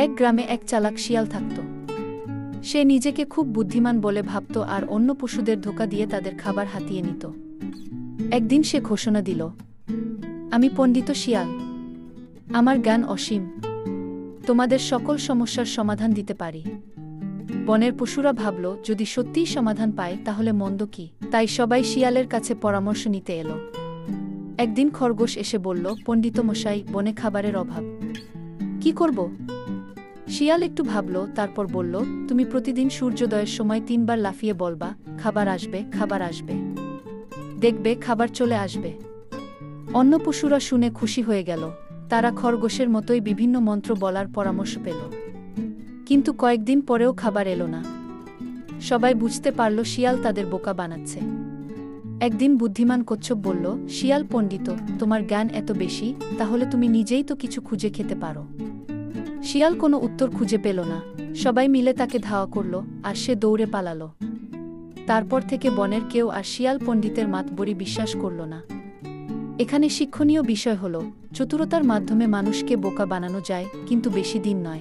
এক গ্রামে এক চালাক শিয়াল থাকত। সে নিজেকে খুব বুদ্ধিমান বলে ভাবত আর অন্য পশুদের ধোকা দিয়ে তাদের খাবার হাতিয়ে নিত। একদিন সে ঘোষণা দিল, আমি পণ্ডিত শিয়াল। আমার জ্ঞান অসীম। তোমাদের সকল সমস্যার সমাধান দিতে পারি। বনের পশুরা ভাবল, যদি সত্যিই সমাধান পায়, তাহলে মন্দ কি? তাই সবাই শিয়ালের কাছে পরামর্শ নিতে এলো। একদিন খরগোশ এসে বলল পণ্ডিত মশাই বনে খাবারের অভাব। কি করব? শিয়াল একটু ভাবল, তারপর বলল, তুমি প্রতিদিন সূর্যোদয়ের সময় তিনবার লাফিয়ে বলবা, খাবার আসবে খাবার আসবে। দেখবে খাবার চলে আসবে। অন্য পশুরা শুনে খুশি হয়ে গেল। তারা খরগোশের মতোই বিভিন্ন মন্ত্র বলার পরামর্শ পেল। কিন্তু কয়েকদিন পরেও খাবার এলো না। সবাই বুঝতে পারল শিয়াল তাদের বোকা বানাচ্ছে। একদিন বুদ্ধিমান কচ্ছপ বলল, শিয়াল পণ্ডিত, তোমার জ্ঞান এত বেশি, তাহলে তুমি নিজেই তো কিছু খুঁজে খেতে পারো। শিয়াল কোনো উত্তর খুঁজে পেল না। সবাই মিলে তাকে ধাওয়া করল আর সে দৌড়ে পালালো। তারপর থেকে বনের কেউ আর শিয়াল পণ্ডিতের মাতবরি বিশ্বাস করল না। এখানে শিক্ষণীয় বিষয় হল, চতুরতার মাধ্যমে মানুষকে বোকা বানানো যায়, কিন্তু বেশি দিন নয়।